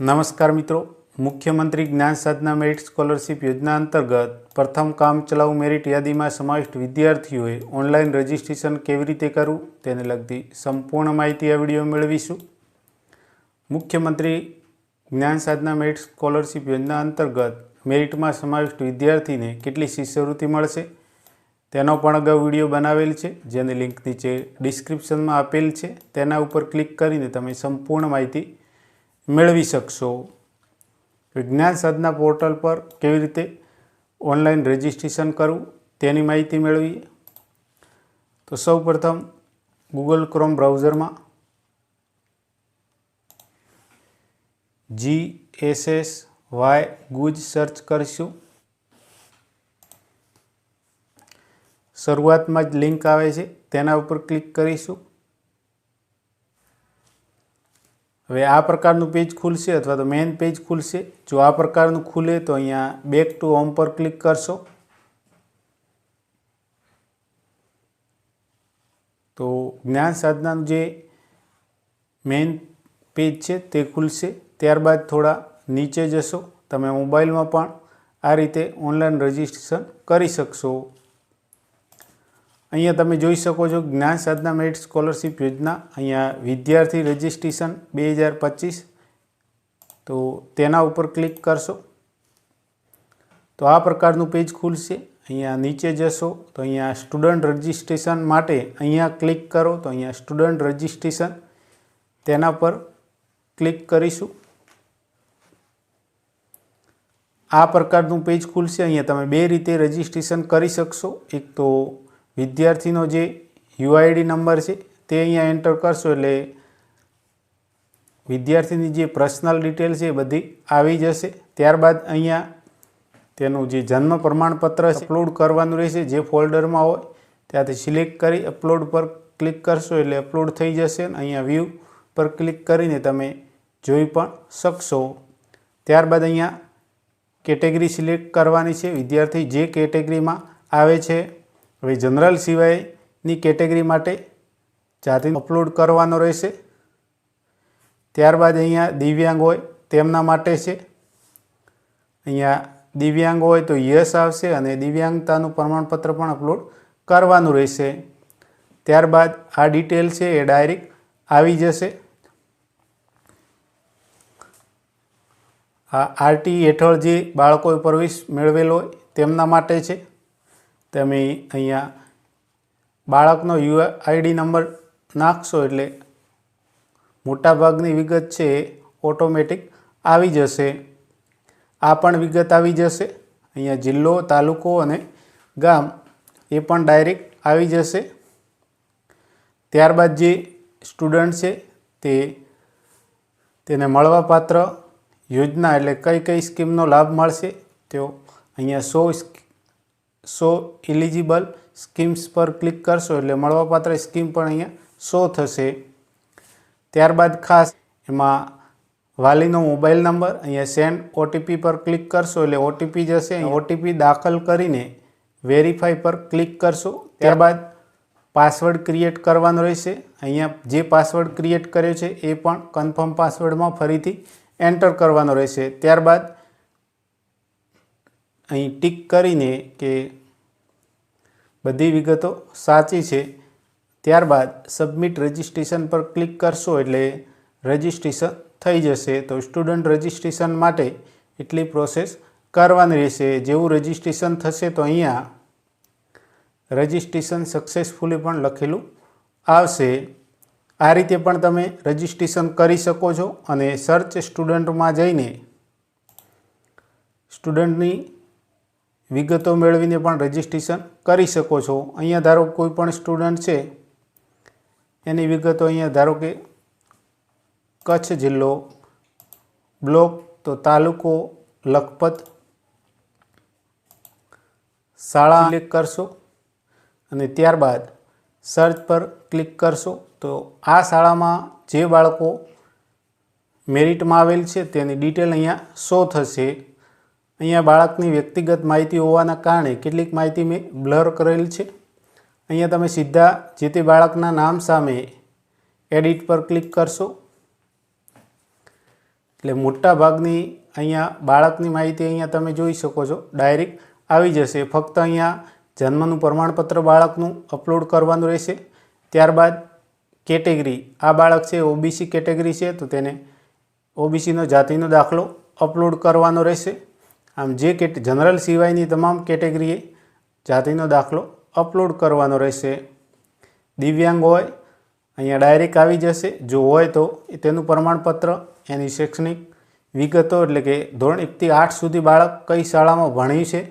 નમસ્કાર મિત્રો. મુખ્યમંત્રી જ્ઞાન સાધના મેરિટ સ્કોલરશિપ યોજના અંતર્ગત પ્રથમ કામચલાઉ મેરિટ યાદીમાં સમાવિષ્ટ વિદ્યાર્થીઓએ ઓનલાઈન રજિસ્ટ્રેશન કેવી રીતે કરવું તેને લગતી સંપૂર્ણ માહિતી આ વીડિયો મેળવીશું. મુખ્યમંત્રી જ્ઞાન સાધના મેરિટ સ્કોલરશિપ યોજના અંતર્ગત મેરિટમાં સમાવિષ્ટ વિદ્યાર્થીને કેટલી શિષ્યવૃત્તિ મળશે તેનો પણ અગાઉ વીડિયો બનાવેલ છે, જેની લિંક નીચે ડિસ્ક્રિપ્શનમાં આપેલ છે. તેના ઉપર ક્લિક કરીને તમે સંપૂર્ણ માહિતી મેળવી શકશો. વિજ્ઞાન સાધના પોર્ટલ પર કેવી રીતે ઓનલાઈન રજિસ્ટ્રેશન કરવું તેની માહિતી મેળવીએ તો સૌ પ્રથમ ગૂગલ ક્રોમ બ્રાઉઝરમાં G S S Y Guj search કરીશું. શરૂઆતમાં જ લિંક આવે છે, તેના ઉપર ક્લિક કરીશું. હવે આ પ્રકારનું પેજ ખુલશે અથવા તો મેઇન પેજ ખુલશે. જો આ પ્રકારનું ખુલે તો અહીંયા બેક ટુ હોમ પર ક્લિક કરશો. તો જ્ઞાન સાધનાનું જે મેઇન પેજ છે તે ખુલશે. ત્યારબાદ થોડા નીચે જશો. તમે મોબાઈલમાં પણ આ રીતે ઓનલાઈન રજિસ્ટ્રેશન કરી શકશો. અહીંયા તમે જોઈ શકો છો જ્ઞાન સાધના મેરિટ સ્કોલરશિપ યોજના. અહીંયા વિદ્યાર્થી રજિસ્ટ્રેશન બે હજાર પચીસ. તો તેના ઉપર ક્લિક કરશો. તો આ પ્રકારનું પેજ ખુલશે. અહીંયા નીચે જશો. તો અહીંયા સ્ટુડન્ટ રજિસ્ટ્રેશન માટે અહીંયા ક્લિક કરો. તો અહીંયા સ્ટુડન્ટ રજિસ્ટ્રેશન તેના પર ક્લિક કરીશું. આ પ્રકારનું પેજ ખુલશે. અહીંયા તમે બે રીતે રજિસ્ટ્રેશન કરી શકશો. એક તો વિદ્યાર્થીનો જે યુઆઈડી નંબર છે, તે અહીંયા એન્ટર કરશો એટલે વિદ્યાર્થીની જે પર્સનલ ડિટેલ છે એ બધી આવી જશે. ત્યારબાદ અહીંયા તેનું જે જન્મ પ્રમાણપત્ર અપલોડ કરવાનું રહેશે. જે ફોલ્ડરમાં હોય, ત્યાંથી સિલેક્ટ કરી અપલોડ પર ક્લિક કરશો એટલે અપલોડ થઈ જશે અને અહીંયા વ્યૂ પર ક્લિક કરીને તમે જોઈ પણ શકશો. ત્યારબાદ અહીંયા કેટેગરી સિલેક્ટ કરવાની છે. વિદ્યાર્થી જે કેટેગરીમાં આવે છે હવે જનરલ સિવાયની કેટેગરી માટે જાતિ અપલોડ કરવાનો રહેશે. ત્યારબાદ અહીંયા દિવ્યાંગ હોય તેમના માટે છે. અહીંયા દિવ્યાંગ હોય તો યસ આવશે અને દિવ્યાંગતાનું પ્રમાણપત્ર પણ અપલોડ કરવાનું રહેશે. ત્યારબાદ આ ડિટેલ છે એ ડાયરેક્ટ આવી જશે. આ આરટી હેઠળ જે બાળકોએ પ્રવેશ મેળવેલો હોય તેમના માટે છે. તમે અહીંયા બાળકનો યુ આઈડી નંબર નાખશો એટલે મોટાભાગની વિગત છે ઓટોમેટિક આવી જશે. આ પણ વિગત આવી જશે. અહીંયા જિલ્લો, તાલુકો અને ગામ એ પણ ડાયરેક્ટ આવી જશે. ત્યારબાદ જે સ્ટુડન્ટ છે તે તેને મળવાપાત્ર યોજના એટલે કઈ કઈ સ્કીમનો લાભ મળશે તેઓ અહીંયા સો સો એલિજિબલ સ્કીમ્સ પર ક્લિક કરશો એટલે મળવાપાત્ર સ્કીમ પણ અહીંયા શો થશે. ત્યારબાદ ખાસ એમાં વાલીનો મોબાઈલ નંબર અહીંયા સેન્ડ ઓટીપી પર ક્લિક કરશો એટલે ઓટીપી જશે ઓટીપી દાખલ કરીને વેરીફાઈ પર ક્લિક કરશો. ત્યારબાદ પાસવર્ડ ક્રિએટ કરવાનો રહેશે. અહીંયા જે પાસવર્ડ ક્રિએટ કર્યો છે એ પણ કન્ફર્મ પાસવર્ડમાં ફરીથી એન્ટર કરવાનો રહેશે. ત્યારબાદ અહીં ટીક કરીને કે બધી વિગતો સાચી છે, ત્યારબાદ સબમિટ રજિસ્ટ્રેશન પર ક્લિક કરશો એટલે રજિસ્ટ્રેશન થઈ જશે. તો સ્ટુડન્ટ રજિસ્ટ્રેશન માટે એટલી પ્રોસેસ કરવાની રહેશે. જેવું રજિસ્ટ્રેશન થશે તો અહીંયા રજિસ્ટ્રેશન સક્સેસફુલી પણ લખેલું આવશે. આ રીતે પણ તમે રજિસ્ટ્રેશન કરી શકો છો અને સર્ચ સ્ટુડન્ટમાં જઈને સ્ટુડન્ટની વિગતો મેળવીને પણ રજિસ્ટ્રેશન કરી શકો છો. અહીંયા ધારો કોઈ પણ સ્ટુડન્ટ છે, એની વિગતો અહીંયા ધારો કે કચ્છ જિલ્લો, બ્લોક તો તાલુકો, લખપત, શાળા ક્લિક કરશો અને ત્યારબાદ સર્ચ પર ક્લિક કરશો. તો આ શાળામાં જે બાળકો મેરિટમાં આવેલ છે તેની ડિટેલ અહીંયા શો થશે. અહીંયા બાળકની વ્યક્તિગત માહિતી હોવાના કારણે કેટલીક માહિતી મેં બ્લર કરેલ છે. અહીંયા તમે સીધા જે તે બાળકના નામ સામે એડિટ પર ક્લિક કરશો. એટલે મોટા ભાગની અહીંયા બાળકની માહિતી અહીંયા તમે જોઈ શકો છો. ડાયરેક્ટ આવી જશે. ફક્ત અહીંયા જન્મનું પ્રમાણપત્ર બાળકનું અપલોડ કરવાનું રહેશે. ત્યારબાદ કેટેગરી. આ બાળક છે ઓબીસી કેટેગરી છે, તો તેને ઓબીસીનો જાતિનો દાખલો અપલોડ કરવાનો રહેશે. આમ જે કેટ, જનરલ સિવાયની તમામ કેટેગરીએ જાતિનો દાખલો અપલોડ કરવાનો રહેશે. દિવ્યાંગ હોય, અહીંયા ડાયરેક્ટ આવી જશે. જો હોય તો તેનું પ્રમાણપત્ર, એની શૈક્ષણિક વિગતો એટલે કે ધોરણ એકથી આઠ સુધી બાળક કઈ શાળામાં ભણ્યું છે,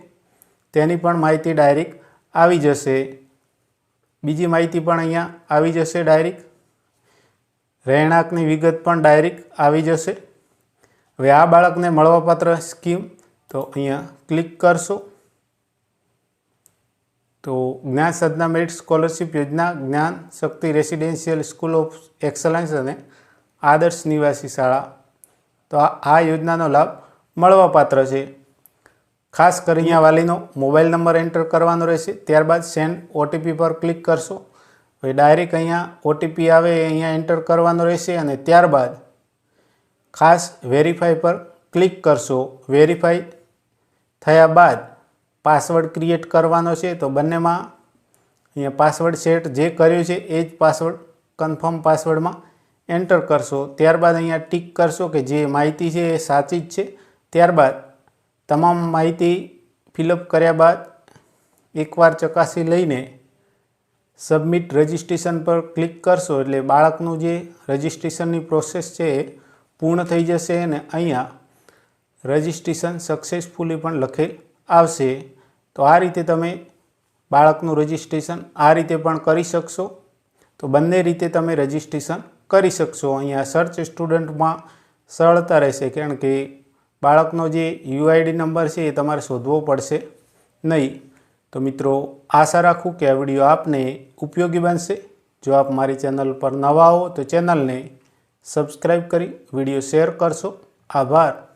તેની પણ માહિતી ડાયરેક્ટ આવી જશે. બીજી માહિતી પણ અહીંયા આવી જશે ડાયરેક્ટ. રહેણાંકની વિગત પણ ડાયરેક્ટ આવી જશે. હવે આ બાળકને મળવાપાત્ર સ્કીમ તો અહીંયા ક્લિક કરશો. તો જ્ઞાન સાધના મેરિટ સ્કોલરશિપ યોજના, Gyan Shakti residential school of excellence અને આદર્શ નિવાસી શાળા. તો આ યોજનાનો લાભ મળવાપાત્ર છે. ખાસ કરી અહીંયા વાલીનો મોબાઈલ નંબર એન્ટર કરવાનો રહેશે. ત્યારબાદ સેન્ડ ઓટીપી પર ક્લિક કરશો. હવે ડાયરેક્ટ અહીંયા ઓટીપી આવે એ અહીંયા એન્ટર કરવાનો રહેશે અને ત્યારબાદ ખાસ વેરીફાઈ પર ક્લિક કરશો. વેરીફાઈ થયા બાદ પાસવર્ડ ક્રિએટ કરવાનો છે, તો બંનેમાં અહીંયા પાસવર્ડ સેટ જે કર્યો છે, એ જ પાસવર્ડ કન્ફર્મ પાસવર્ડમાં એન્ટર કરશો. ત્યારબાદ અહીંયા ટીક કરશો કે જે માહિતી છે એ સાચી જ છે. ત્યારબાદ તમામ માહિતી ફિલઅપ કર્યા બાદ એકવાર ચકાસી લઈને સબમિટ રજિસ્ટ્રેશન પર ક્લિક કરશો, એટલે બાળકનું જે રજિસ્ટ્રેશનની પ્રોસેસ છે એ પૂર્ણ થઈ જશે અને અહીંયા રજિસ્ટ્રેશન સક્સેસફુલી પણ લખેલ આવશે, તો આ રીતે તમે બાળકનું રજિસ્ટ્રેશન આ રીતે પણ કરી શકશો. તો બંને રીતે તમે રજિસ્ટ્રેશન કરી શકશો. અહીંયા સર્ચ સ્ટુડન્ટમાં સરળતા રહેશે, કારણ કે બાળકનો જે યુઆઈડી નંબર છે એ તમારે શોધવો પડશે નહીં. તો મિત્રો, આશા રાખું કે આ વીડિયો આપને ઉપયોગી બનશે. જો આપ મારી ચેનલ પર નવા હો તો ચેનલને સબસ્ક્રાઈબ કરી વીડિયો શેર કરશો. આભાર.